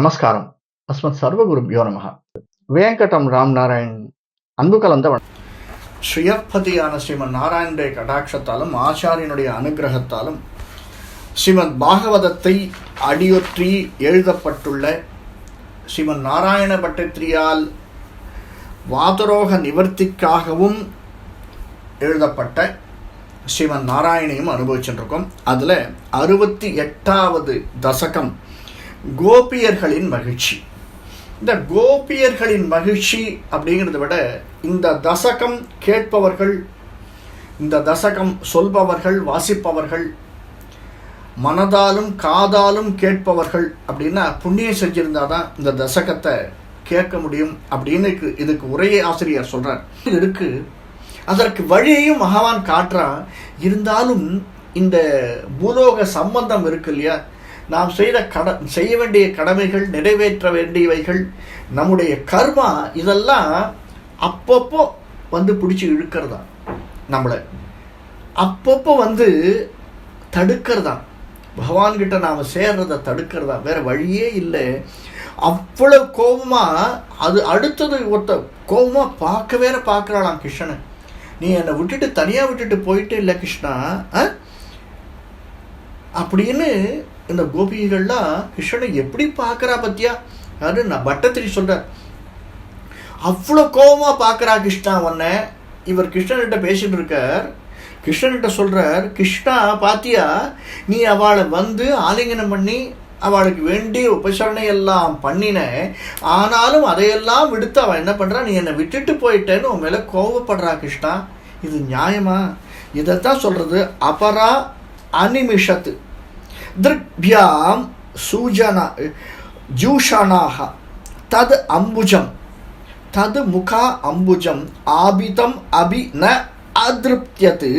நமஸ்காரம். அஸ்மத் சர்வகுருபியோ யோனமகா வேங்கடம் ராம் நாராயண் அன்பு கலந்த ஸ்ரீயப்பதியான ஸ்ரீமன் நாராயணுடைய கடாட்சத்தாலும் ஆச்சாரியனுடைய அனுகிரகத்தாலும் ஸ்ரீமத் பாகவதத்தை அடியொற்றி எழுதப்பட்டுள்ள ஸ்ரீமன் நாராயண பட்டத்திரியால் வாதரோக நிவர்த்திக்காகவும் எழுதப்பட்ட ஸ்ரீமன் நாராயணையும் அனுபவிச்சுருக்கோம் அதில் அறுபத்தி எட்டாவது தசகம் கோபியர்களின் மகிழ்ச்சி. இந்த கோபியர்களின் மகிழ்ச்சி அப்படிங்கிறத விட இந்த தசகம் கேட்பவர்கள் இந்த தசகம் சொல்பவர்கள் வாசிப்பவர்கள் மனதாலும் காதாலும் கேட்பவர்கள் அப்படின்னா புண்ணியம் செஞ்சிருந்தா தான் இந்த தசகத்தை கேட்க முடியும் அப்படின்னு இதுக்கு- இதுக்கு உரையை ஆசிரியர் சொல்கிறார் இருக்கு அதற்கு வழியையும் மகவான் காட்டுறான். இருந்தாலும் இந்த பூலோக சம்பந்தம் இருக்கு இல்லையா? நாம் செய்த கட செய்ய வேண்டிய கடமைகள் நிறைவேற்ற வேண்டியவைகள் நம்முடைய கர்மா இதெல்லாம் அப்பப்போ வந்து பிடிச்சி இழுக்கிறதா? நம்மளை. அப்பப்போ வந்து தடுக்கிறதா? பகவான்கிட்ட நாம் சேர்றதை தடுக்கிறதா? வேற வழியே இல்லை. அவ்வளோ கோபமாக அது அடுத்தது ஒருத்த கோபமாக பார்க்க வேற பார்க்கறாளாம் கிருஷ்ணனை. நீ என்னை விட்டுட்டு தனியாக விட்டுட்டு போயிட்டே இல்லை கிருஷ்ணா ஆ? அப்படின்னு இந்த கோபிகள்லாம் கிருஷ்ணனை எப்படி பார்க்கறா பத்தியா? அது நான் பட்டத்திரி சொல்கிறார் அவ்வளோ கோபமாக பார்க்கறா கிருஷ்ணா உன்னை. இவர் கிருஷ்ணன்கிட்ட பேசிட்டு இருக்கார். கிருஷ்ணன்கிட்ட சொல்கிறார் கிருஷ்ணா பாத்தியா? நீ அவளை வந்து ஆலிங்கனம் பண்ணி அவளுக்கு வேண்டிய உபசரணை எல்லாம் பண்ணின. ஆனாலும் அதையெல்லாம் விடுத்து அவன் என்ன பண்ணுறா நீ என்னை விட்டுட்டு போயிட்டேன்னு உன் மேலே கோவப்படுறா கிருஷ்ணா. இது நியாயமா? இதைத்தான் சொல்கிறது அபரா அனிமிஷத்து. திருப்யாம் சூஜனா ஜூஷணாக தது அம்புஜம் தது முகா அம்புஜம் ஆபிதம் அபி ந அதிருப்தியத்து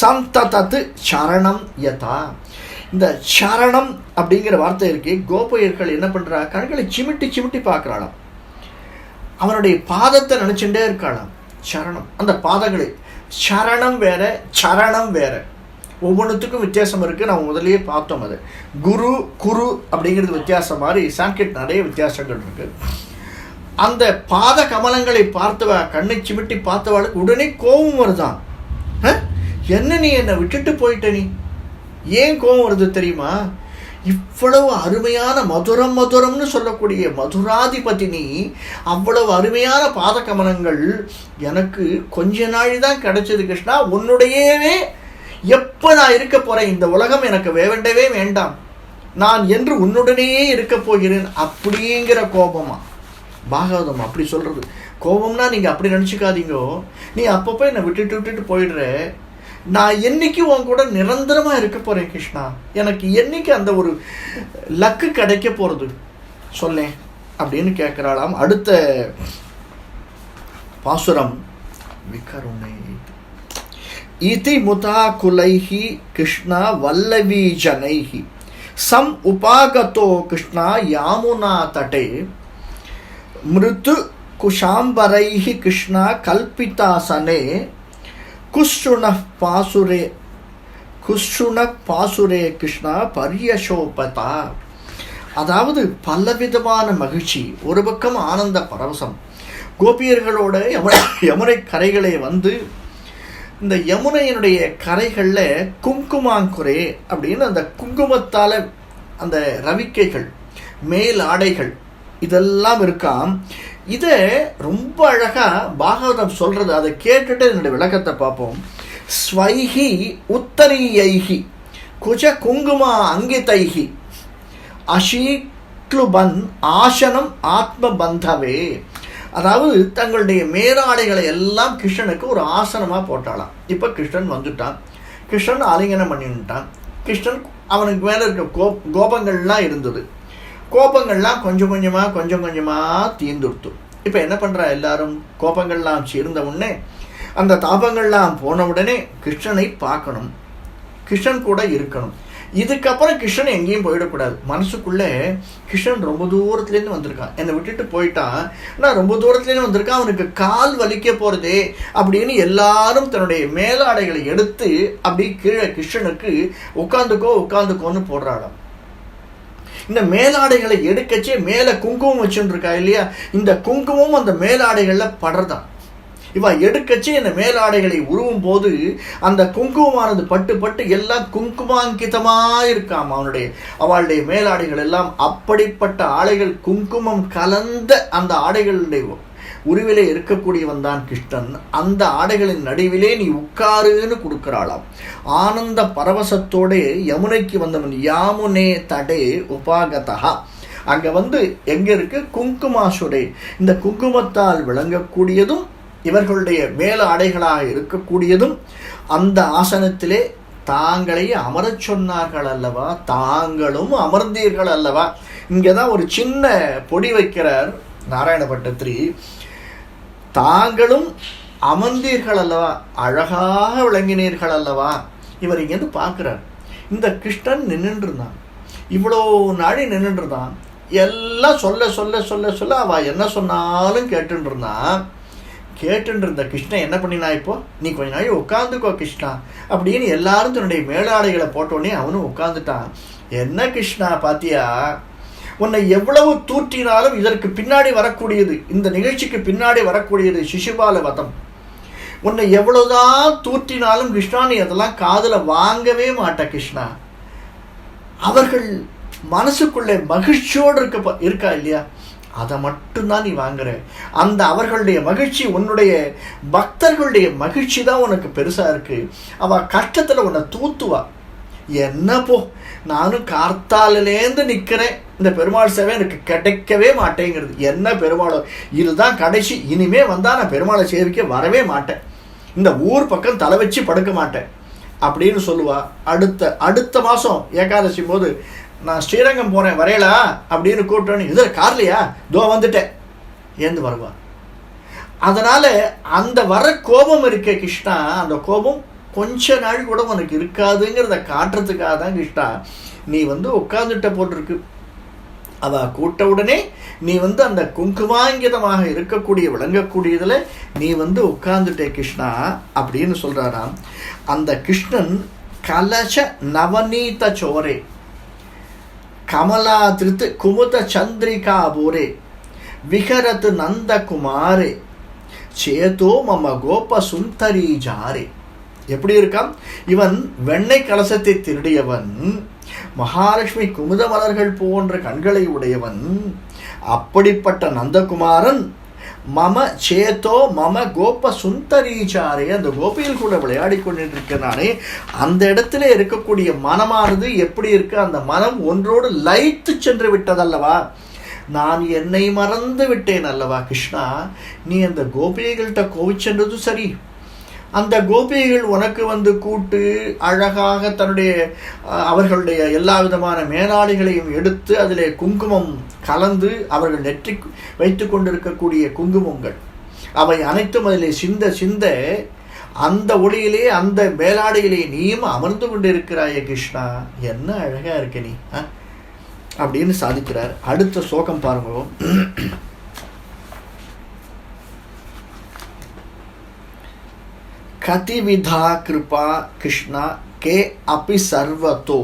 சந்ததத்து சரணம் யதா இந்த சரணம் அப்படிங்கிற வார்த்தை இருக்கு. கோபையர்கள் என்ன பண்ணுறா கண்களை சிமிட்டி சிமிட்டி பார்க்குறாளாம். அவனுடைய பாதத்தை நினச்சிட்டே இருக்காளாம். சரணம். அந்த பாதங்களை. சரணம் வேற சரணம் வேற. ஒவ்வொன்றுத்துக்கும் வித்தியாசம் இருக்குது நம்ம முதலே பார்த்தோம் அது. குரு குரு அப்படிங்கிறது வித்தியாசம் மாதிரி சான்ஸ்கிரிட் நிறைய வித்தியாசங்கள் இருக்குது அந்த பாத கமலங்களை பார்த்தவ கண்ணை சிமிட்டி பார்த்தவளுக்கு உடனே கோபம் வருதான். என்ன நீ என்னை விட்டுட்டு போயிட்ட நீ? ஏன் கோபம் வருது தெரியுமா? இவ்வளவு அருமையான மதுரம் மதுரம்னு சொல்லக்கூடிய மதுராதிபதினி அவ்வளவு அருமையான பாதகமனங்கள் எனக்கு கொஞ்ச நாள் தான் கிடைச்சது கிருஷ்ணா. உன்னுடையவே எப்போ நான் இருக்க போகிறேன் இந்த உலகம் எனக்கு வேண்டவே வேண்டாம். நான் என்று உன்னுடனேயே இருக்க போகிறேன். அப்படிங்கிற கோபமா? பாகவதம் அப்படி சொல்கிறது கோபம்னா நீங்கள் அப்படி நினச்சிக்காதீங்கோ. நீ அப்பப்போ என்னை விட்டுட்டு விட்டுட்டு போயிடுற. நான் என்னைக்கு உன் கூட நிரந்தரமாக இருக்க போகிறேன் கிருஷ்ணா? எனக்கு என்னைக்கு அந்த ஒரு லக்கு கிடைக்க போகிறது சொல்லேன். அப்படின்னு கேட்குறாளாம் அடுத்த பாசுரம். விகருணை இதி முதா குலைஹி கிருஷ்ணா வல்லவி ஜனைஹி சம் உபாகதோ கிருஷ்ணா யாமுனா தடே. மிருது குஷாம்பரைः கிருஷ்ணா கல்பிதாசனே. குஷ்ருண பாசுரே குஷ்ருண பாசுரே கிருஷ்ணா பரியசோபதா. அதாவது பலவிதமான மகிழ்ச்சி ஒரு பக்கம் ஆனந்த பரவசம். கோபியர்களோட யமுனை கரைகளை வந்து இந்த யமுனையினுடைய கரைகளில் குங்குமாங்குரே அப்படின்னு அந்த குங்குமத்தால் அந்த ரவிக்கைகள் மேல் ஆடைகள் இதெல்லாம் இருக்காம் இதை ரொம்ப அழகாக பாகவதம் சொல்கிறது அதை கேட்டுட்டு என்னுடைய விளக்கத்தை பார்ப்போம். ஸ்வைஹி உத்தரீயைஹி குஜ குங்குமா அங்கிதைஹி அஷீக்லுபன் ஆசனம் ஆத்மபந்தவே. அதாவது தங்களுடைய மேலாடைகளை எல்லாம் கிருஷ்ணனுக்கு ஒரு ஆசனமாக போட்டாளாம். இப்போ கிருஷ்ணன் வந்துட்டான். கிருஷ்ணன் ஆலிங்கனம் பண்ணிட்டான். கிருஷ்ணன் அவனுக்கு மேலே இருக்க கோ கோபங்கள்லாம் இருந்தது. கோபங்கள்லாம் கொஞ்சம் கொஞ்சமாக கொஞ்சம் கொஞ்சமாக தீர்ந்துடுத்து இப்போ என்ன பண்ணுறா எல்லாரும்? கோபங்கள்லாம் சேர்ந்த உடனே அந்த தாபங்கள்லாம் போன உடனே கிருஷ்ணனை பார்க்கணும். கிருஷ்ணன் கூட இருக்கணும். இதுக்கப்புறம் கிருஷ்ணன் எங்கேயும் போயிடக்கூடாது. மனசுக்குள்ளே கிருஷ்ணன் ரொம்ப தூரத்துலேருந்து வந்திருக்கான் என்னை விட்டுட்டு போயிட்டான் நான் ரொம்ப தூரத்துலேருந்து வந்திருக்கான் அவனுக்கு கால் வலிக்க போகிறதே அப்படின்னு எல்லாரும் தன்னுடைய மேலாடைகளை எடுத்து அப்படி கீழே கிருஷ்ணனுக்கு உட்காந்துக்கோ உட்காந்துக்கோன்னு போடுறாளாம். இந்த மேலாடைகளை எடுக்கச்சே மேலே குங்குமம் வச்சுருக்கா இல்லையா? இந்த குங்குமம் அந்த மேலாடைகளில் படுறதான் இவா எடுக்கச்சே இந்த மேலாடைகளை உருவும் போது அந்த குங்குமமானது பட்டு பட்டு எல்லாம் குங்குமாங்கிதமாக இருக்காம் அவனுடைய. அவளுடைய மேலாடைகள் எல்லாம் அப்படிப்பட்ட ஆடைகள் குங்குமம் கலந்த அந்த ஆடைகளுடைய உருவிலே இருக்கக்கூடியவன் தான் கிருஷ்ணன். அந்த ஆடைகளின் நடுவிலே நீ உட்காருன்னு கொடுக்கிறாளாம். ஆனந்த பரவசத்தோடு யமுனைக்கு வந்தவன் யாமுனே தடே உபாகதா அங்கே வந்து எங்கே இருக்கு? குங்குமாசுடே. இந்த குங்குமத்தால் விளங்கக்கூடியதும் இவர்களுடைய மேல ஆடைகளாக இருக்கக்கூடியதும் அந்த ஆசனத்திலே தாங்களே அமரச் சொன்னார்கள் அல்லவா? தாங்களும் அமர்ந்தீர்கள் அல்லவா? இங்கே தான் ஒரு சின்ன பொடி வைக்கிறார் நாராயணபட்டத்திரி. தாங்களும் அமர்ந்தீர்கள் அல்லவா? அழகாக விளங்கினீர்கள் அல்லவா? இவர் இங்கேருந்து பார்க்குறார். இந்த கிருஷ்ணன் நின்றுருந்தான் இவ்வளோ நாளி நின்றுருந்தான் எல்லாம் சொல்ல சொல்ல சொல்ல சொல்ல அவள் என்ன சொன்னாலும் கேட்டுருந்தான் இருந்தான் இருந்த கிருஷ்ணன் என்ன பண்ணினா இப்போ? நீ கொஞ்ச நாள் உட்காந்துக்கோ கிருஷ்ணா. அப்படின்னு எல்லாரும் தன்னுடைய மேலாடைகளை போட்டோடனே அவனும் உட்காந்துட்டான் என்ன கிருஷ்ணா பாத்தியா? உன்னை எவ்வளவு தூற்றினாலும் இதற்கு பின்னாடி வரக்கூடியது இந்த நிகழ்ச்சிக்கு பின்னாடி வரக்கூடியது சிசுபால வதம். உன்னை எவ்வளவுதான் தூற்றினாலும் கிருஷ்ணா நீ அதெல்லாம் காதில் வாங்கவே மாட்ட கிருஷ்ணா. அவர்கள் மனசுக்குள்ளே மகிழ்ச்சியோடு இருக்க இருக்கா இல்லையா? அதை மட்டும்தான் நீ வாங்குற. அந்த அவர்களுடைய மகிழ்ச்சி உன்னுடைய பக்தர்களுடைய மகிழ்ச்சி தான் உனக்கு பெருசாக இருக்குது அவள் கஷ்டத்தில் உன்னை தூத்துவா. என்ன போ நானும் கார்த்தாலேருந்து நிற்கிறேன் இந்த பெருமாள் சேவை எனக்கு கிடைக்கவே மாட்டேங்கிறது. என்ன பெருமாளோ? இதுதான் கடைசி. இனிமே வந்தால் நான் பெருமாளை சேவிக்க வரவே மாட்டேன். இந்த ஊர் பக்கம் தலை வச்சு படுக்க மாட்டேன். அப்படின்னு சொல்லுவா. அடுத்த அடுத்த மாதம் ஏகாதசி போது நான் ஸ்ரீரங்கம் போகிறேன் வரையலா? அப்படின்னு கூப்பிட்டோன்னு இதில் கார்லையா? தோ வந்துட்டேன். ஏந்து வருவா அதனால் அந்த வர கோபம் இருக்க கிருஷ்ணா அந்த கோபம் கொஞ்ச நாள் கூட உனக்கு இருக்காதுங்கிறத காட்டுறதுக்காக தான் கிருஷ்ணா நீ வந்து உட்காந்துட்ட போட்டிருக்கு. அதை கூட்ட உடனே நீ வந்து அந்த குங்குமாங்கிதமாக இருக்கக்கூடிய விளங்கக்கூடியதில் நீ வந்து உட்கார்ந்துட்டே கிருஷ்ணா அப்படின்னு சொல்கிறாராம் அந்த கிருஷ்ணன் கலச நவநீத சோரே கமலா திருத்து குமுத சந்திரிகா போரே. விகரத்து நந்தகுமாரே. சேதோ மம கோப சுந்தரி ஜாரே. எப்படி இருக்கான்? இவன் வெண்ணெய் கலசத்தை திருடியவன் மகாலட்சுமி குமுத மலர்கள் போன்ற கண்களை உடையவன் அப்படிப்பட்ட நந்தகுமாரன் மம சேத்தோ மம கோப சுந்தரீச்சாரே அந்த கோபியில் கூட விளையாடி கொண்டிருக்கிறானே அந்த இடத்துல இருக்கக்கூடிய மனமானது எப்படி இருக்கு? அந்த மனம் ஒன்றோடு லயித்து சென்று விட்டதல்லவா? நான் என்னை மறந்து விட்டேன் அல்லவா கிருஷ்ணா? நீ அந்த கோபிகைகள்கிட்ட கோவிச்சென்றதும் சரி. அந்த கோபிகைகள் உனக்கு வந்து கூட்டு அழகாக தன்னுடைய அவர்களுடைய எல்லா விதமான மேலாளிகளையும் எடுத்து அதில் குங்குமம் கலந்து அவர்கள் நெற்றி வைத்து கொண்டிருக்கக்கூடிய குங்குமங்கள். அவை அனைத்தும் அதில் சிந்த சிந்த அந்த ஒளியிலே அந்த மேலாடையிலே நீயும் அமர்ந்து கொண்டிருக்கிறாயே கிருஷ்ணா. என்ன அழகா இருக்க நீ அப்படின்னு சாதிக்கிறார். அடுத்த சோகம் பாருங்களோ கதிவிதா கிருபா கிருஷ்ணா கே அபி சர்வதோ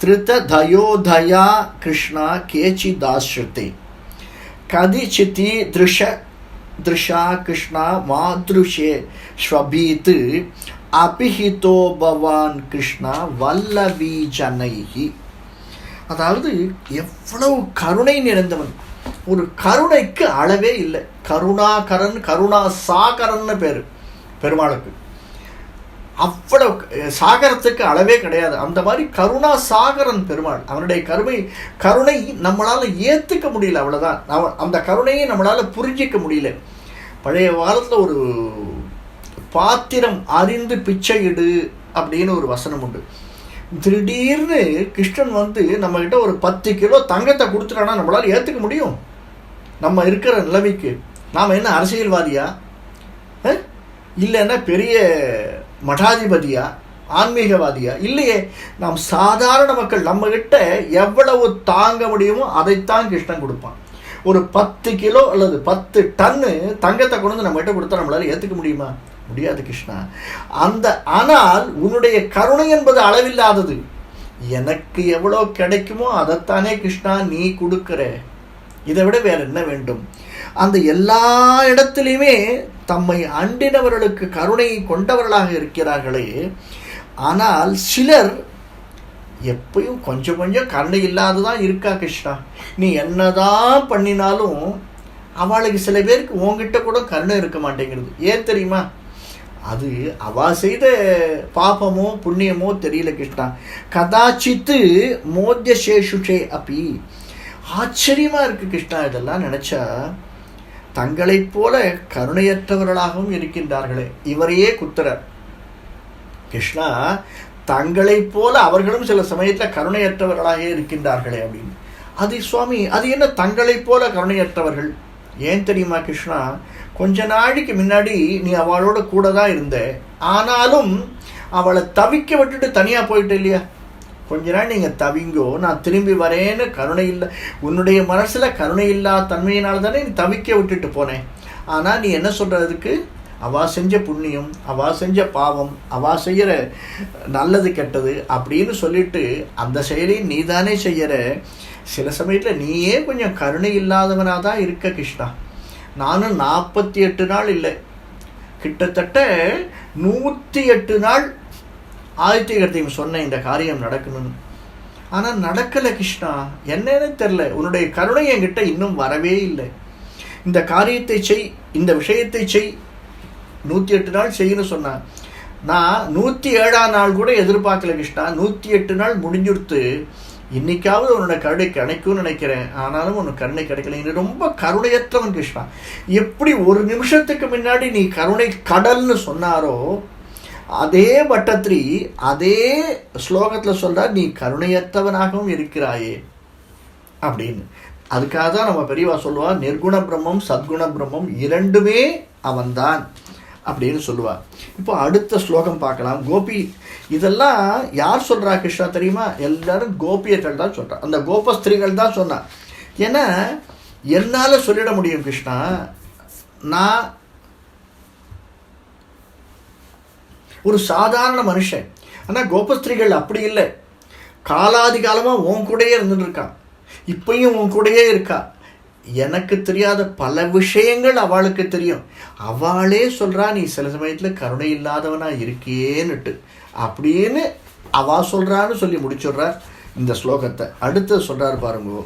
திருதயோதயா கிருஷ்ணா கேச்சிதாஸ்ருதி. கதிச்சித்தி திருஷ திருஷா கிருஷ்ணா மாதுருஷே ஸ்வபீத்து அபிஹிதோ பவான் கிருஷ்ணா வல்லவி ஜனைகி அதாவது எவ்வளவு கருணை நிறைந்தவன். ஒரு கருணைக்கு அளவே இல்லை. கருணாகரன் கருணா சாகரன்னு பேர். பெருமாளுக்கு. அவ்வளவு சாகரத்துக்கு அளவே கிடையாது. அந்த மாதிரி கருணா சாகரன் பெருமாள் அவனுடைய கருமை கருணை நம்மளால் ஏற்றுக்க முடியல அவ்வளோதான் அந்த கருணையை நம்மளால் புரிஞ்சிக்க முடியல. பழைய காலத்தில் ஒரு பாத்திரம் அறிந்து பிச்சையிடு அப்படின்னு ஒரு வசனம் உண்டு. திடீர்னு கிருஷ்ணன் வந்து நம்மக்கிட்ட ஒரு பத்து கிலோ தங்கத்தை கொடுத்துட்டானா நம்மளால் ஏற்றுக்க முடியும். நம்ம இருக்கிற நிலைமைக்கு. நாம் என்ன அரசியல்வாதியா? இல்லைன்னா பெரிய மடாதிபதியா ஆன்மீகவாதியா? இல்லையே நாம் சாதாரண மக்கள் நம்மகிட்ட எவ்வளவு தாங்க முடியுமோ அதைத்தான் கிருஷ்ணன் கொடுப்பான். ஒரு பத்து கிலோ அல்லது பத்து டன்னு தங்கத்தை கொண்டு வந்து நம்மகிட்ட கொடுத்தா நம்மளால ஏற்றுக்க முடியுமா? முடியாது கிருஷ்ணா. அந்த ஆனால் உன்னுடைய கருணை என்பது அளவில்லாதது. எனக்கு எவ்வளோ கிடைக்குமோ அதைத்தானே கிருஷ்ணா நீ கொடுக்குற. இதை விட வேற என்ன வேண்டும்? அந்த எல்லா இடத்துலையுமே தம்மை அண்டினவர்களுக்கு கருணையை கொண்டவர்களாக இருக்கிறார்களே. ஆனால் சிலர் எப்பயும் கொஞ்சம் கொஞ்சம் கருணை இல்லாததான் இருக்கா கிருஷ்ணா? நீ என்னதான் பண்ணினாலும் அவளுக்கு சில பேருக்கு உன்கிட்ட கூட கருணை இருக்க மாட்டேங்கிறது. ஏன் தெரியுமா? அது அவ செய்த பாபமோ புண்ணியமோ தெரியல கிருஷ்ணா. கதாச்சித்து மோத்திய சேஷுஷே அப்பி ஆச்சரியமாக இருக்குது கிருஷ்ணா இதெல்லாம் நினச்சா. தங்களைப் போல கருணையற்றவர்களாகவும் இருக்கின்றார்களே. இவரையே குத்துறார் கிருஷ்ணா தங்களைப் போல அவர்களும் சில சமயத்தில் கருணையற்றவர்களாக இருக்கின்றார்களே அப்படின்னு. அது சுவாமி அது என்ன தங்களைப் போல கருணையற்றவர்கள்? ஏன் தெரியுமா கிருஷ்ணா? கொஞ்ச நாளைக்கு முன்னாடி நீ அவளோட கூட தான் இருந்த. ஆனாலும் அவளை தவிக்க விட்டுட்டு தனியாக போயிட்டு இல்லையா? கொஞ்ச நாள் நீங்கள் தவிங்கோ நான் திரும்பி வரேன்னு கருணை இல்லை உன்னுடைய மனசில் கருணை இல்லா தன்மையினால தானே நீ தவிக்க விட்டுட்டு போனேன். ஆனால் நீ என்ன சொல்கிறதுக்கு அவா செஞ்ச புண்ணியம் அவா செஞ்ச பாவம் அவா செய்கிற நல்லது கெட்டது அப்படின்னு சொல்லிட்டு அந்த செயலை நீ தானே செய்கிற சில சமயத்தில் நீயே கொஞ்சம் கருணை இல்லாதவனாக தான் இருக்க கிருஷ்ணா. நானும் நாற்பத்தி எட்டு நாள் இல்லை. கிட்டத்தட்ட நூற்றி எட்டு நாள் ஆதித்யகர்த்தையும் சொன்ன இந்த காரியம் நடக்கணும்னு. ஆனால் நடக்கலை கிருஷ்ணா. என்னன்னு தெரில உன்னுடைய கருணை என்கிட்ட இன்னும் வரவே இல்லை. இந்த காரியத்தை செய் இந்த விஷயத்தை செய். நூற்றி எட்டு நாள் செய்யணும்னு சொன்னான் நான் நூற்றி ஏழாம் நாள் கூட எதிர்பார்க்கல கிருஷ்ணா. நூற்றி எட்டு நாள் முடிஞ்சுடுத்து இன்னைக்காவது உன்னோட கருணை கிடைக்கும்னு நினைக்கிறேன். ஆனாலும் உனக்கு கருணை கிடைக்கல. ரொம்ப கருணையற்றவன் கிருஷ்ணா. எப்படி ஒரு நிமிஷத்துக்கு முன்னாடி நீ கருணை கடல்னு சொன்னாரோ அதே பட்டத்ரி அதே ஸ்லோகத்தில் சொல்கிறார் நீ கருணையற்றவனாகவும் இருக்கிறாயே. அப்படின்னு. அதுக்காக தான் நம்ம பெரியவா சொல்லுவா நிர்குண பிரம்மம் சத்குண பிரம்மம் இரண்டுமே அவன்தான். அப்படின்னு சொல்லுவா. இப்போ அடுத்த ஸ்லோகம் பார்க்கலாம். கோபி இதெல்லாம் யார் சொல்கிறா கிருஷ்ணா தெரியுமா? எல்லாரும் கோபியர்கள் தான் சொல்றா. அந்த கோபஸ்திரீகள் தான் சொன்னார் ஏன்னா என்னால் சொல்லிட முடியும் கிருஷ்ணா? நான் ஒரு சாதாரண மனுஷன். ஆனால் கோபஸ்திரீகள் அப்படி இல்லை. காலாதி காலமாக உன் கூடயே இருந்துட்டு இருக்கான். இப்பயும் உன் கூடயே இருக்கா? எனக்கு தெரியாத பல விஷயங்கள் அவளுக்கு தெரியும். அவளே சொல்கிறா நீ சில சமயத்தில் கருணை இல்லாதவனாக இருக்கியேன்னுட்டு. அப்படின்னு அவா சொல்கிறான்னு சொல்லி முடிச்சுடுறார் இந்த ஸ்லோகத்தை. அடுத்து சொல்கிறார் பாருங்க.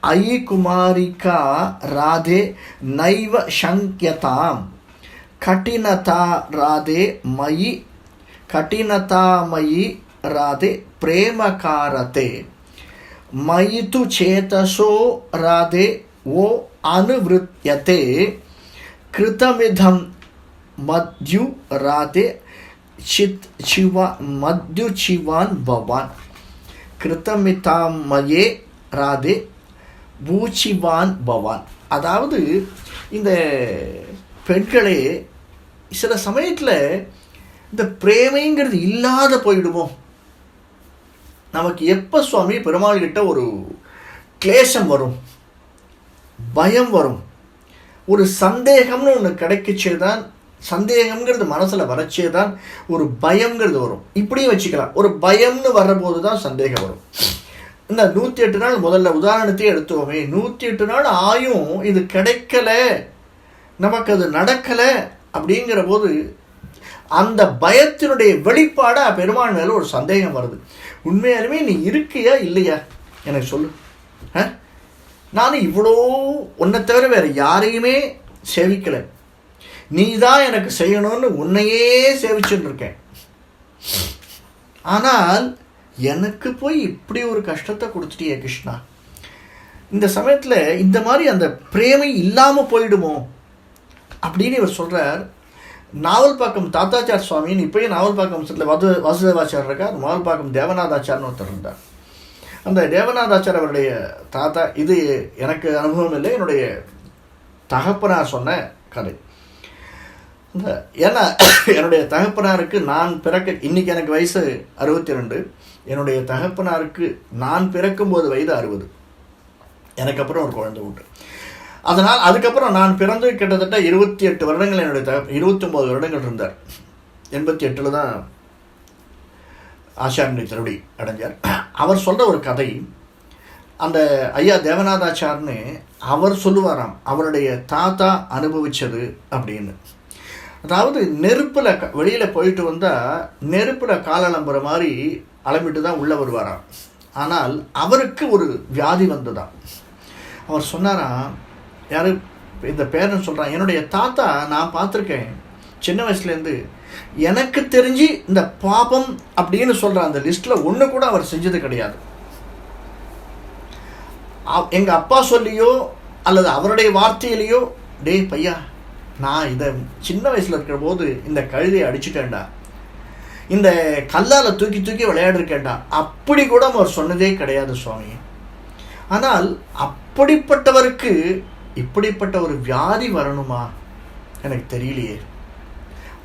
ஐ குமாரிகா ராதே நைவ சங்கியதாம். కఠినతారాధే మయి కఠినతామయి రాధే ప్రేమకారతే. మయితు చేతసో రాధే ఓ అనువృత్యతే. కృతమిధం మధ్యు రాధే చిత్ శివ మధ్యు శివాన్ భవాన్. కృతమితామయే రాధే భూచివాన్ భవాన్. అదావదు ఇంద பெண்களே சில சமயத்தில் இந்த பிரேமைங்கிறது இல்லாத போயிடுவோம் நமக்கு எப்போ சுவாமி பெருமாள் கிட்ட ஒரு கிளேசம் வரும் பயம் வரும்? ஒரு சந்தேகம்னு ஒன்று கிடைக்கச்சே தான் சந்தேகம்ங்கிறது மனசில் வரச்சே தான் ஒரு பயம்ங்கிறது வரும். இப்படியும் வச்சுக்கலாம். ஒரு பயம்னு வர்றபோது தான் சந்தேகம் வரும். இந்த நூற்றி எட்டு நாள் முதல்ல உதாரணத்தையே எடுத்துவோமே நூற்றி எட்டு நாள் ஆயும் இது கிடைக்கல. நமக்கு அது நடக்கலை அப்படிங்கிற போது அந்த பயத்தினுடைய வெளிப்பாடாக பெருமாள் மேலே ஒரு சந்தேகம் வருது. உண்மையாலுமே நீ இருக்கியா இல்லையா? எனக்கு சொல்லு. ஆ? நான் இவ்வளோ உன்னை தவிர வேறு யாரையுமே சேவிக்கலை. நீ தான் எனக்கு செய்யணும்னு உன்னையே சேவிச்சுட்டு இருக்கேன் ஆனால் எனக்கு போய் இப்படி ஒரு கஷ்டத்தை கொடுத்துட்டியே கிருஷ்ணா. இந்த சமயத்தில் இந்த மாதிரி அந்த பிரேமை இல்லாமல் போயிடுமோ? அப்படின்னு இவர் சொல்கிறார் நாவல்பாக்கம் தாத்தாச்சார் சுவாமின்னு இப்போயும் நாவல்பாக்கம் சில வது வாசுதேவாச்சார் இருக்கார் நாவல்பாக்கம் தேவநாதாச்சார்னு ஒருத்தர் இருந்தார். அந்த தேவநாதாச்சார் அவருடைய தாத்தா இது எனக்கு அனுபவம் இல்லை என்னுடைய தகப்பனார் சொன்ன கதை. இந்த ஏன்னா என்னுடைய தகப்பனாருக்கு நான் பிறக்க இன்றைக்கி எனக்கு வயசு அறுபத்தி ரெண்டு என்னுடைய தகப்பனாருக்கு நான் பிறக்கும்போது வயது அறுபது. எனக்கு அப்புறம் ஒரு குழந்தை உண்டு. அதனால் அதுக்கப்புறம் நான் பிறந்து கிட்டத்தட்ட இருபத்தி எட்டு வருடங்கள் என்னுடைய தக இருபத்தி ஒம்பது வருடங்கள் இருந்தார். எண்பத்தி எட்டில் தான் ஆச்சாரியனை திருடி அடைஞ்சார். அவர் சொல்கிற ஒரு கதை அந்த ஐயா தேவநாதாச்சார்னு அவர் சொல்லுவாராம் அவருடைய தாத்தா அனுபவிச்சது அப்படின்னு. அதாவது நெருப்பில் க வெளியில் போயிட்டு வந்தால் நெருப்பில் காலலம்புற மாதிரி அலம்பிட்டு தான் உள்ளே வருவாராம். ஆனால் அவருக்கு ஒரு வியாதி வந்ததாம். அவர் சொன்னாராம் யார் இந்த பேரன் சொல்கிறான் என்னுடைய தாத்தா நான் பார்த்துருக்கேன். சின்ன வயசுலேருந்து எனக்கு தெரிஞ்சு இந்த பாபம் அப்படின்னு சொல்கிற அந்த லிஸ்ட்டில் ஒன்று கூட அவர் செஞ்சது கிடையாது. எங்கள் அப்பா சொல்லியோ அல்லது அவருடைய வார்த்தையிலையோ டேய் பையா நான் இதை சின்ன வயசில் இருக்கிற போது இந்த கழுதையை அடிச்சுட்டேன்டா. இந்த கல்லால் தூக்கி தூக்கி விளையாடிருக்கேன்டா. அப்படி கூட அவர் சொன்னதே கிடையாது சுவாமி. ஆனால் அப்படிப்பட்டவருக்கு இப்படிப்பட்ட ஒரு வியாதி வரணுமா? எனக்கு தெரியலையே.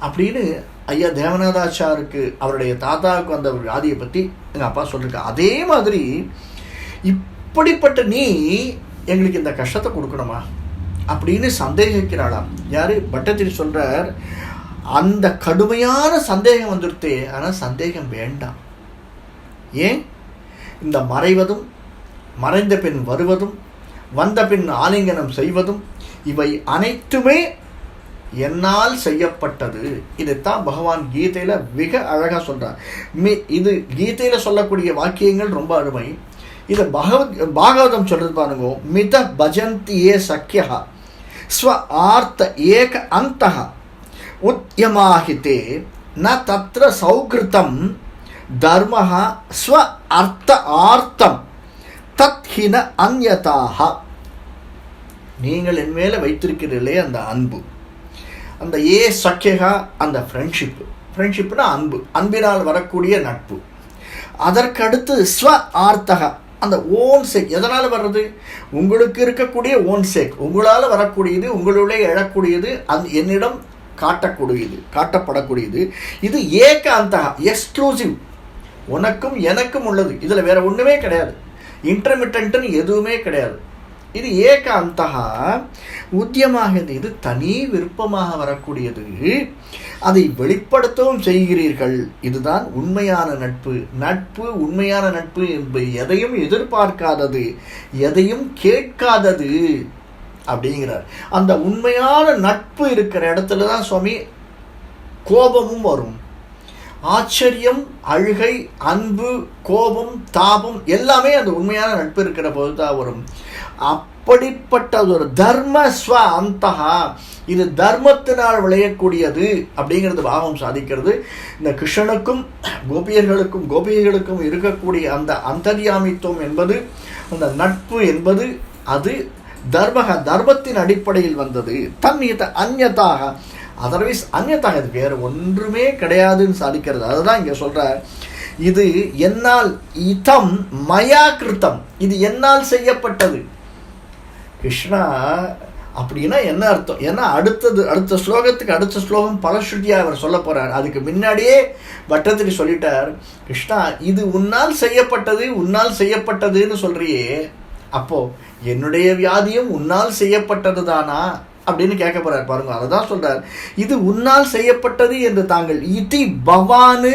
அப்படின்னு ஐயா தேவநாதாச்சாருக்கு அவருடைய தாத்தாவுக்கு வந்த ஒரு வியாதியை பற்றி எங்கள் அப்பா சொல்லியிருக்கா அதே மாதிரி இப்படிப்பட்ட நீ எங்களுக்கு இந்த கஷ்டத்தை கொடுக்கணுமா? அப்படின்னு சந்தேகிக்கிறாளாம். யாரு? பட்டத்தில் சொல்கிறார் அந்த கடுமையான சந்தேகம் வந்துடுத்தே. ஆனால் சந்தேகம் வேண்டாம். ஏன்? இந்த மறைவதும் மறைந்த பின் வருவதும் வந்தபின் ஆலிங்கனம் செய்வதும் இவை அனைத்துமே என்னால் செய்யப்பட்டது. இதைத்தான் பகவான் கீதையில் மிக அழகாக சொல்கிறார் மி இது கீதையில் சொல்லக்கூடிய வாக்கியங்கள் ரொம்ப அருமை. இது பகவத் பாகவதம் சொல்கிறது பாருங்க. மித பஜந்தி ஏ சக்கியா ஸ்வ ஆர்த்த ஏக அந்த உத்தியமாகித்தே ந தத்ர சௌகிருத்தம் தர்ம ஸ்வ அர்த்த ஆர்த்தம் தத்ஹின அந்யதாக நீங்கள் என் மேலே வைத்திருக்கிறீர்களே அந்த அன்பு. அந்த ஏ சக்கியகா அந்த ஃப்ரெண்ட்ஷிப்பு ஃப்ரெண்ட்ஷிப்னா அன்பு. அன்பினால் வரக்கூடிய நட்பு. அதற்கடுத்து ஸ்வ ஆர்த்தகா அந்த ஓன் சேக் எதனால் வர்றது? உங்களுக்கு இருக்கக்கூடிய ஓன் சேக் உங்களால் வரக்கூடியது உங்களுடைய எழக்கூடியது அந் என்னிடம் காட்டக்கூடியது காட்டப்படக்கூடியது. இது ஏக அந்தகா எக்ஸ்க்ளூசிவ் உனக்கும் எனக்கும் உள்ளது. இதில் வேறு ஒன்றுமே கிடையாது. இன்டர்மிட்டன்ட்டுன்னு எதுவுமே கிடையாது. இது ஏக அந்தகா உத்தியமாகிறது இது தனி விருப்பமாக வரக்கூடியது. அதை வெளிப்படுத்தவும் செய்கிறீர்கள். இதுதான் உண்மையான நட்பு. நட்பு உண்மையான நட்பு என்பது எதையும் எதிர்பார்க்காதது. எதையும் கேட்காதது. அப்படிங்கிறார். அந்த உண்மையான நட்பு இருக்கிற இடத்துல தான் சுவாமி கோபமும் வரும். ஆச்சரியம் அழுகை அன்பு கோபம் தாபம் எல்லாமே அந்த உண்மையான நட்பு இருக்கிற போது தான் வரும். அப்படிப்பட்ட ஒரு தர்ம ஸ்வ அந்தகா இது தர்மத்தினால் விளையக்கூடியது அப்படிங்கிறது பாவம் சாதிக்கிறது. இந்த கிருஷ்ணனுக்கும் கோபியர்களுக்கும் கோபியர்களுக்கும் இருக்கக்கூடிய அந்த அந்தர்யாமித்துவம் என்பது அந்த நட்பு என்பது அது தர்மக தர்மத்தின் அடிப்படையில் வந்தது. தன்னியத அந்நதாக. அதர்வைஸ் அந்நதாக இது வேறு ஒன்றுமே கிடையாதுன்னு சாதிக்கிறது. அதுதான் இங்கே சொல்கிறார் இது என்னால் இதம் மயா கிருத்தம் இது என்னால் செய்யப்பட்டது. கிருஷ்ணா அப்படின்னா என்ன அர்த்தம்? ஏன்னா அடுத்தது அடுத்த ஸ்லோகத்துக்கு அடுத்த ஸ்லோகம் பலஸ்ருதியாக அவர் சொல்ல போகிறார் அதுக்கு முன்னாடியே வட்டத்தில் சொல்லிட்டார் கிருஷ்ணா இது உன்னால் செய்யப்பட்டது உன்னால் செய்யப்பட்டதுன்னு சொல்கிறியே அப்போது என்னுடைய வியாதியும் உன்னால் செய்யப்பட்டது தானா அப்படின்னு கேட்க போகிறார் பாருங்க அதை தான் சொல்கிறார் இது உன்னால் செய்யப்பட்டது என்று தாங்கள் இதி பவானு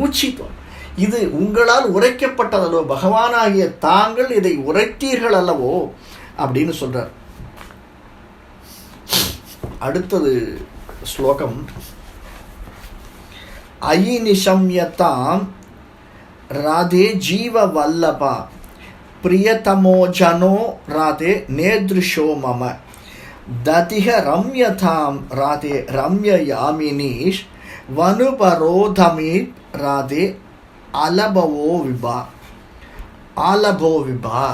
ஊச்சித்தோம். இது உங்களால் உரைக்கப்பட்டதல்லோ பகவானாகிய தாங்கள் இதை உரைத்தீர்கள் அல்லவோ அப்படின்னு சொல்றார். அடுத்தது ஸ்லோகம். அயி நிஷம்யதாம் ராதே ஜீவ வல்லபா பிரியதமோ ஜனோ ராதே நேத்ருஷோ மம. ததிக ரம்யதாம் ராதே ரம்ய யாமினீஷ் வனுபரோதமீத் ராதே அலபவோ விபா. ஆலபோ விபா.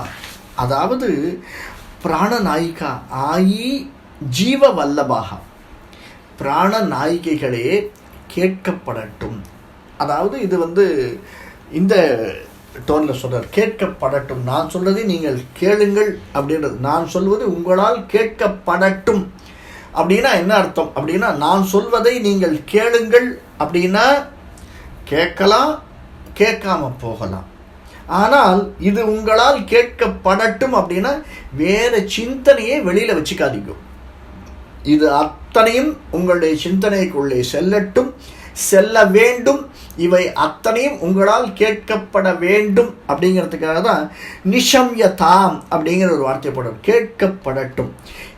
அதாவது பிராணநாயிகா ஆயி ஜீவ வல்லபாக பிராண நாயிகைகளே கேட்கப்படட்டும். அதாவது இது வந்து இந்த டோனில் சொல்கிறார் கேட்கப்படட்டும். நான் சொல்வதை நீங்கள் கேளுங்கள் அப்படின்றது. நான் சொல்வது உங்களால் கேட்கப்படட்டும். அப்படின்னா என்ன அர்த்தம்? அப்படின்னா நான் சொல்வதை நீங்கள் கேளுங்கள் அப்படின்னா கேட்கலாம் கேட்காம போகலாம். ஆனால் இது உங்களால் கேட்கப்படட்டும் அப்படின்னா வேற சிந்தனையை வெளியில் வச்சுக்காதீங்க. இது அத்தனையும் உங்களுடைய சிந்தனைக்குள்ளே செல்லட்டும் செல்ல வேண்டும். இவை அத்தனையும் உங்களால் கேட்கப்பட வேண்டும் அப்படிங்கிறதுக்காக தான் நிஷம்யதாம் அப்படிங்கிற ஒரு வார்த்தை போடும் கேட்கப்படட்டும்.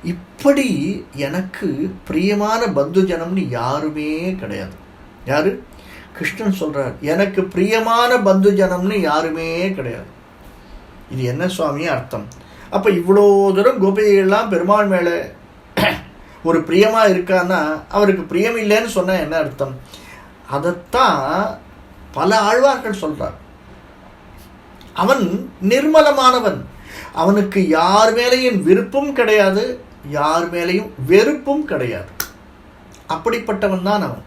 இப்படி எனக்கு பிரியமான பந்து ஜனம்னு யாருமே கிடையாது. யாரு? கிருஷ்ணன் சொல்கிறார் எனக்கு பிரியமான பந்து ஜனம்னு யாருமே கிடையாது. இது என்ன சுவாமி அர்த்தம்? அப்போ இவ்வளோ தூரம் கோபிகைகள்லாம் பெருமாள் மேலே ஒரு பிரியமாக இருக்கான்னா அவருக்கு பிரியம் இல்லைன்னு சொன்னால் என்ன அர்த்தம்? அதைத்தான் பல ஆழ்வார்கள் சொல்கிறார் அவன் நிர்மலமானவன். அவனுக்கு யார் மேலேயும் விருப்பம் கிடையாது யார் மேலேயும் வெறுப்பும் கிடையாது. அப்படிப்பட்டவன் தான் அவன்.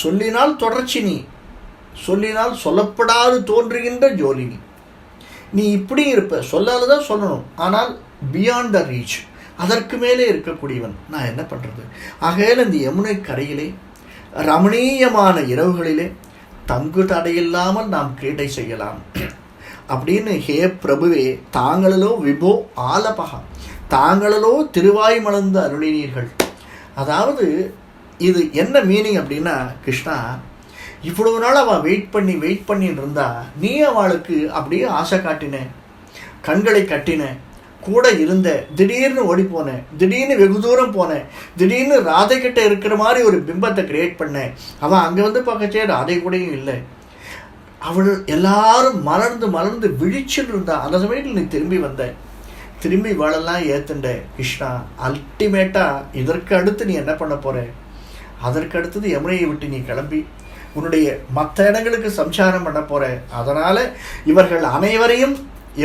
சொல்லினால் தொடர்ச்சி நீ சொல்லினால் சொல்லப்படாது தோன்றுகின்ற ஜோலி நீ. நீ இப்படி இருப்ப சொல்லாததான் சொல்லணும். ஆனால் பியாண்ட் த ரீச் அதற்கு மேலே இருக்கக்கூடியவன். நான் என்ன பண்ணுறது ஆகையில் இந்த யமுனை கரையிலே ரமணீயமான இரவுகளிலே தங்கு தடையில்லாமல் நாம் கிரீடை செய்யலாம். அப்படின்னு ஹே பிரபுவே தாங்களோ விபோ ஆலபகா தாங்களோ திருவாய் மலர்ந்த அருளினீர்கள். அதாவது இது என்ன மீனிங் அப்படின்னா கிருஷ்ணா இவ்வளவு நாள் அவள் வெயிட் பண்ணி வெயிட் பண்ணின்னு இருந்தா நீ அவளுக்கு அப்படியே ஆசை காட்டின கண்களை கட்டின கூட இருந்த திடீர்னு ஓடி போனேன் திடீர்னு வெகு தூரம் போனேன் திடீர்னு ராதை கிட்ட இருக்கிற மாதிரி ஒரு பிம்பத்தை கிரியேட் பண்ணேன் அவன் அங்கே வந்து பக்கச்சே ராதை கூடயும் இல்லை. அவள் எல்லாரும் மலர்ந்து மலர்ந்து விழிச்சுட்டு இருந்தா அந்த சமயத்தில் நீ திரும்பி வந்த. திரும்பி வளெல்லாம் ஏத்துண்ட கிருஷ்ணா அல்டிமேட்டாக இதற்கு அடுத்து நீ என்ன பண்ண போகிற அதற்கடுத்தது யமுனையை விட்டு நீ கிளம்பி. உன்னுடைய மற்ற இடங்களுக்கு சம்சாரம் பண்ண போற அதனால் இவர்கள் அனைவரையும்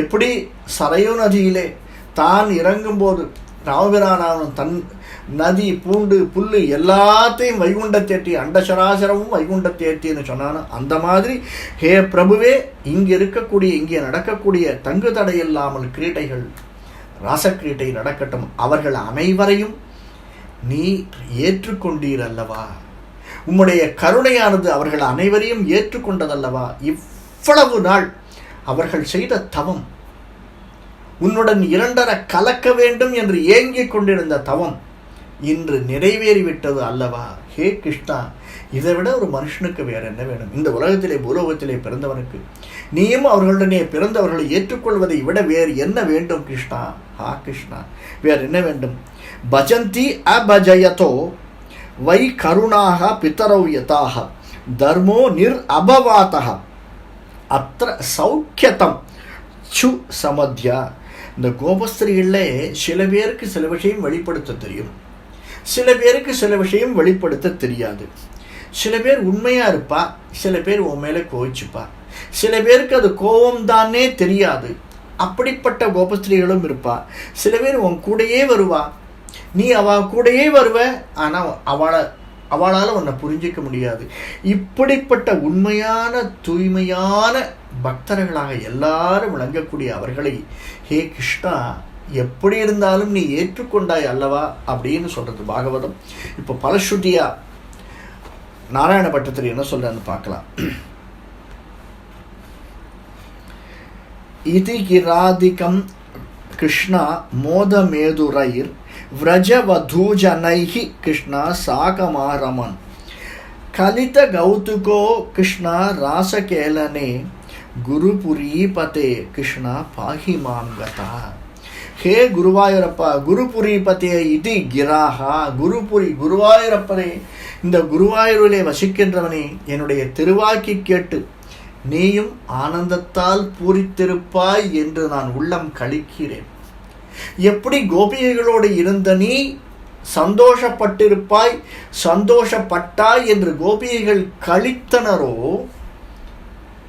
எப்படி சரையு நதியிலே தான் இறங்கும்போது ராமபிரானாவன் தன் நதி பூண்டு புல்லு எல்லாத்தையும் வைகுண்ட தேட்டி அண்டசராசரமும் வைகுண்ட தேட்டின்னு சொன்னானோ? அந்த மாதிரி ஹே பிரபுவே இங்கே இருக்கக்கூடிய இங்கே நடக்கக்கூடிய தங்கு தடையில்லாமல் கிரீட்டைகள் ராசக்கிரீட்டை நடக்கட்டும். அவர்கள் அனைவரையும் நீ ஏற்றுக்கொண்டீர் அல்லவா உம்முடைய கருணையானது அவர்கள் அனைவரையும் ஏற்றுக்கொண்டதல்லவா? இவ்வளவு நாள் அவர்கள் செய்த தவம் உன்னுடன் இரண்டர கலக்க வேண்டும் என்று ஏங்கிக் கொண்டிருந்த தவம் இன்று நிறைவேறிவிட்டது அல்லவா? ஹே கிருஷ்ணா இதை விட ஒரு மனுஷனுக்கு வேற என்ன வேணும்? இந்த உலகத்திலே பூலோகத்திலே பிறந்தவனுக்கு நீயும் அவர்களுடனே பிறந்தவர்களை ஏற்றுக்கொள்வதை விட வேறு என்ன வேண்டும் கிருஷ்ணா? ஹா கிருஷ்ணா வேறு என்ன வேண்டும்? பஜந்தி அபஜயதோ வை கருணாக பித்தரௌ யதாக தர்மோ நிர் அபவாத்தக அத்த சௌக்கியதம். சு சமத்யா. இந்த கோபஸ்திரிகளில் சில பேருக்கு சில விஷயம் வெளிப்படுத்த தெரியும். சில பேருக்கு சில விஷயம் வெளிப்படுத்த தெரியாது. சில பேர் உண்மையாக இருப்பா சில பேர் உன் மேலே கோவிச்சுப்பா. சில பேருக்கு அது கோபம் தானே தெரியாது. அப்படிப்பட்ட கோபஸ்திரிகளும் இருப்பா. சில பேர் உன் கூடயே வருவா. நீ அவ கூடயே வருவ ஆனால் அவளை அவளால் உன்னை புரிஞ்சிக்க முடியாது. இப்படிப்பட்ட உண்மையான தூய்மையான பக்தர்களாக எல்லாரும் விளங்கக்கூடிய அவர்களை ஹே கிருஷ்ணா எப்படி இருந்தாலும் நீ ஏற்றுக்கொண்டாய் அல்லவா? அப்படின்னு சொல்கிறது பாகவதம். இப்போ பலஸ்ருதியா நாராயண பட்டத்தில் என்ன சொல்றான்னு பார்க்கலாம். இதி கிராதிகம் கிருஷ்ணா மோதமேதுரைர் விரஜவதூஜனைகி கிருஷ்ணா சாகமாரமன் கலித கௌதுகோ கிருஷ்ணா ராசகேலனே குருபுரீபதே கிருஷ்ணா பாகி கதா ஹே குருவாயூரப்பா குருபுரீபதே இது கிராகா குருபுரி குருவாயூரப்பனே இந்த குருவாயூரிலே வசிக்கின்றவனே என்னுடைய திருவாக்கி கேட்டு நீயும் ஆனந்தத்தால் பூரித்திருப்பாய் என்று நான் உள்ளம் கழிக்கிறேன். எப்படி கோபிகைகளோடு இருந்த நீ சந்தோஷப்பட்டிருப்பாய் சந்தோஷப்பட்டாய் என்று கோபிகைகள் கழித்தனரோ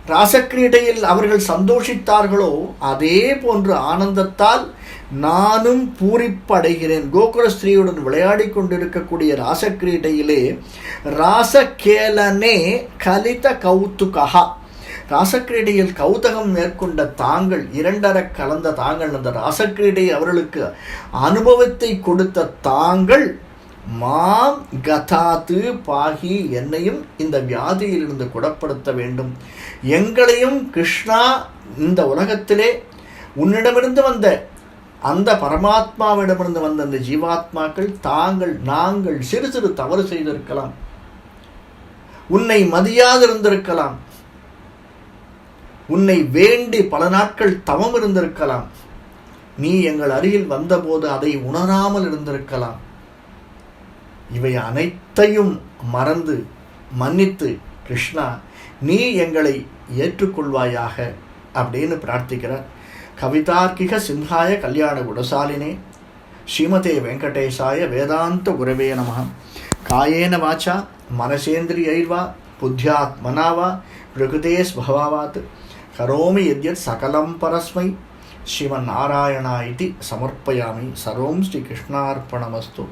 ராசக்கிரீடையில் அவர்கள் சந்தோஷித்தார்களோ அதே போன்று ஆனந்தத்தால் நானும் பூரிப்படைகிறேன். கோகுல ஸ்ரீயுடன் விளையாடி கொண்டிருக்கக்கூடிய ராசக்கிரீடையிலே ராசகேலனே கலித கௌத்துகா ராசக்கிரீடையில் கௌதகம் மேற்கொண்ட தாங்கள் இரண்டர கலந்த தாங்கள் அந்த ராசக்கிரீடை அவர்களுக்கு அனுபவத்தை கொடுத்த தாங்கள் மாம் கதாத்து பாகி என்னையும் இந்த வியாதியிலிருந்து குணப்படுத்த வேண்டும். எங்களையும் கிருஷ்ணா இந்த உலகத்திலே உன்னிடமிருந்து வந்த அந்த பரமாத்மாவிடமிருந்து வந்த அந்த ஜீவாத்மாக்கள் தாங்கள் நாங்கள் சிறு சிறு தவறு செய்திருக்கலாம். உன்னை மதியாதிருந்திருக்கலாம். உன்னை வேண்டி பல நாட்கள் தவம் இருந்திருக்கலாம். நீ எங்கள் அருகில் வந்தபோது அதை உணராமல் இருந்திருக்கலாம். இவை அனைத்தையும் மறந்து மன்னித்து கிருஷ்ணா நீ எங்களை ஏற்றுக்கொள்வாயாக அப்படின்னு பிரார்த்திக்கிறார். கவிதார்க்கிக சிம்ஹாய கல்யாண குடசாலினே ஸ்ரீமதே வெங்கடேசாய வேதாந்த குரவே நமகம் காயேன வாச்சா மனசேந்திரியைர்வா புத்தியாத்மனா வா பிரகிருதே கரோமி எத்யத் சகலம் பரஸ்மை ஸ்ரீமன் நாராயணா இது சமர்ப்பயாமி சர்வம் ஸ்ரீ கிருஷ்ணார்ப்பணமஸ்து